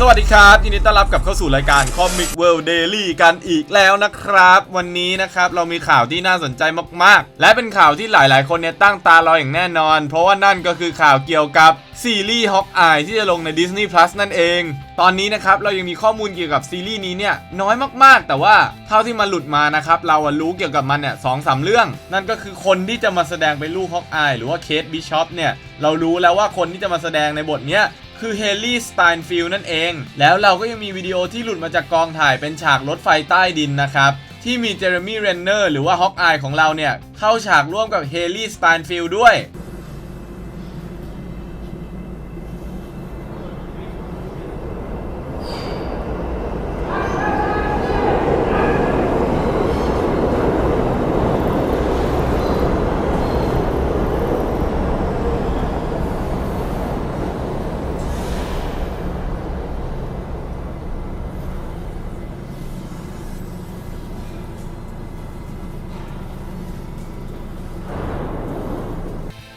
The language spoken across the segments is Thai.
สวัสดีครับยินดีต้อนรับกับเข้าสู่รายการ Comic World Daily กันอีกแล้วนะครับ วันนี้นะครับเรามีข่าวที่น่าสนใจมากๆ และเป็นข่าวที่หลายๆ คนเนี่ยตั้งตารออย่างแน่นอน เพราะว่านั่นก็คือข่าวเกี่ยวกับซีรีส์ Hawkeye ที่จะลงใน Disney Plus นั่นเอง ตอนนี้นะครับเรายังมีข้อมูลเกี่ยวกับซีรีส์นี้เนี่ยน้อยมากๆ แต่ว่าเท่าที่มันหลุดมานะครับเรารู้เกี่ยวกับมันเนี่ยสองสามเรื่อง นั่นก็คือคนที่จะมาแสดงเป็นลูก Hawkeye หรือว่าเคทบิชอปเนี่ยเรารู้แล้วว่าคนที่จะมาแสดงในบทเนี้ย คือเฮลี่สไตน์ฟิลนั่นเอง แล้วเราก็ยังมีวิดีโอที่หลุดมาจากกองถ่ายเป็นฉากรถไฟใต้ดินนะครับ ที่มีเจอร์มี่เรนเนอร์หรือว่าฮอกอายของเราเนี่ย เข้าฉากร่วมกับเฮลี่สไตน์ฟิลด้วย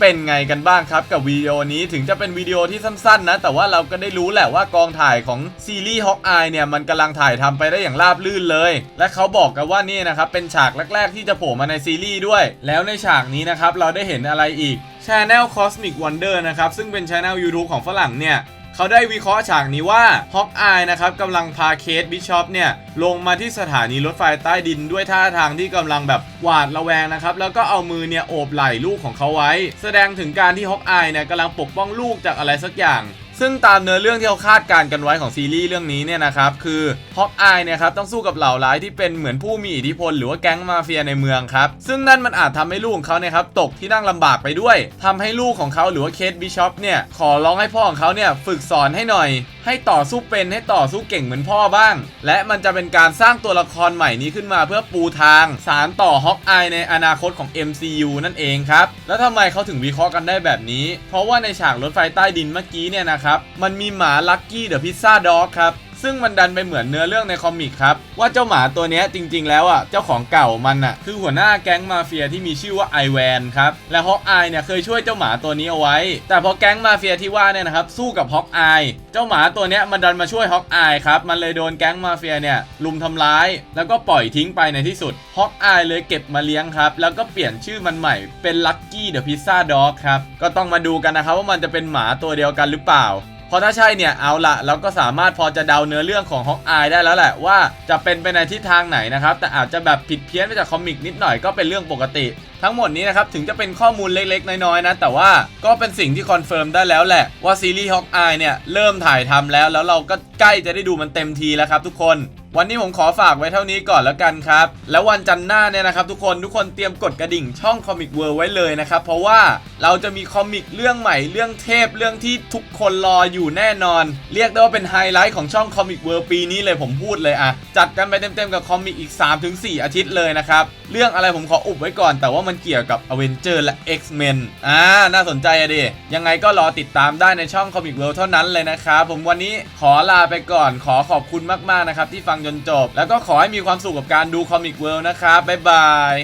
เป็นไงกันบ้างครับกับวิดีโอนี้ถึงจะเป็นวิดีโอที่สั้นๆนะ แต่ว่าเราก็ได้รู้แหละว่ากองถ่ายของซีรีส์ฮอกอายเนี่ยมันกำลังถ่ายทำไปได้อย่างราบรื่นเลย และเขาบอกกันว่านี่นะครับเป็นฉากแรกๆที่จะโผล่มาในซีรีส์ด้วย แล้วในฉากนี้นะครับเราได้เห็นอะไรอีก Channel Cosmic Wonder นะครับซึ่งเป็น Channel YouTube ของฝรั่งเนี่ย เขาได้วิเคราะห์ฉากนี้ว่าฮอกอายนะครับกำลังพาเคสบิชอปเนี่ยลงมาที่สถานีรถไฟใต้ดินด้วยท่าทางที่กำลังแบบหวาดระแวงนะครับ แล้วก็เอามือเนี่ยโอบไหล่ลูกของเขาไว้ แสดงถึงการที่ฮอกอายเนี่ยกำลังปกป้องลูกจากอะไรสักอย่าง ซึ่งตามเนื้อเรื่องที่เขาคาดการณ์กันไว้ของซีรีส์เรื่องนี้เนี่ยนะครับคือฮอกอายเนี่ยครับต้องสู้กับเหล่าร้ายที่เป็นเหมือนผู้มีอิทธิพลหรือว่าแก๊งมาเฟียในเมืองครับซึ่งนั่นมันอาจทำให้ลูกของเขาเนี่ยครับตกที่นั่งลำบากไปด้วยทำให้ลูกของเขาหรือว่าเคทบิชอปเนี่ยขอร้องให้พ่อของเขาเนี่ยฝึกสอนให้หน่อยให้ต่อสู้เป็นให้ต่อสู้เก่งเหมือนพ่อบ้าง และมันจะเป็นการสร้างตัวละครใหม่นี้ขึ้นมาเพื่อปูทาง สารต่อฮอกอายในอนาคตของ MCU นั่นเองครับ แล้วทำไมเขาถึงวิเคราะห์กันได้แบบนี้ เพราะว่าในฉากรถไฟใต้ดินเมื่อกี้เนี่ยนะครับ มันมีหมาลักกี้เดอะพิซซ่าด็อกครับ ซึ่งมันดันไปเหมือนเนื้อเรื่องในคอมิกครับ ว่าเจ้าหมาตัวนี้จริง ๆ แล้วอะเจ้าของเก่ามันอะคือหัวหน้าแก๊งมาเฟียที่มีชื่อว่าไอแวนครับและฮอกอายเนี่ยเคยช่วยเจ้าหมาตัวนี้เอาไว้ แต่พอแก๊งมาเฟียที่ว่าเนี่ยนะครับสู้กับฮอกอายเจ้าหมาตัวนี้มันดันมาช่วยฮอกอายครับมันเลยโดนแก๊งมาเฟียเนี่ยลุมทำร้าย แล้วก็ปล่อยทิ้งไปในที่สุดฮอกอายเลยเก็บมาเลี้ยงครับแล้วก็เปลี่ยนชื่อมันใหม่เป็นลักกี้เดอะพิซซ่าด็อกครับก็ต้องมาดูกันนะครับว่ามันจะเป็นหมาตัวเดียวกันหรือเปล่า พอถ้าใช่เนี่ยเอาละเราก็สามารถพอจะเดาเนื้อเรื่องของฮอกอายได้แล้วแหละว่าจะเป็นไปในทิศทางไหนนะครับ แต่อาจจะแบบผิดเพี้ยนไปจากคอมิกนิดหน่อยก็เป็นเรื่องปกติ ทั้งหมดนี้นะครับถึงจะเป็นข้อมูลเล็กๆ น้อยๆนะ แต่ว่าก็เป็นสิ่งที่คอนเฟิร์มได้แล้วแหละว่าซีรีส์ฮอกอายเนี่ยเริ่มถ่ายทำแล้วแล้วเราก็ใกล้จะได้ดูมันเต็มทีแล้วครับทุกคน วันนี้ผมขอฝากไว้เท่านี้ก่อนแล้วกันครับ แล้ววันจันทร์หน้าเนี่ยนะครับทุกคนทุกคนเตรียมกดกระดิ่งช่องคอมิกเวิร์ไว้เลยนะครับเพราะว่าเราจะมีคอมิกเรื่องใหม่เรื่องเทพเรื่องที่ทุกคนรออยู่แน่นอน เรียกได้ว่าเป็นไฮไลท์ของช่องคอมิกเวิร์ปีนี้เลยผมพูดเลยอะจัดกันไปเต็มๆกับคอมิกอีก 3-4 อาทิตย์เลยนะครับเรื่องอะไรผมขออุบไว้ก่อน แต่ว่ามันเกี่ยวกับอเวนเจอร์และ X-Men อ่าน่าสนใจอะดิยังไงก็รอติดตามได้ในช่องคอมิกเวิร์เท่านั้นเลยนะครับผมวันนี้ขอลาไปก่อนขอขอบคุณมากๆนะครับที่ฟังจนจบ แล้วก็ขอให้มีความสุขกับการดูคอมิกเวิลด์นะครับบ๊ายบาย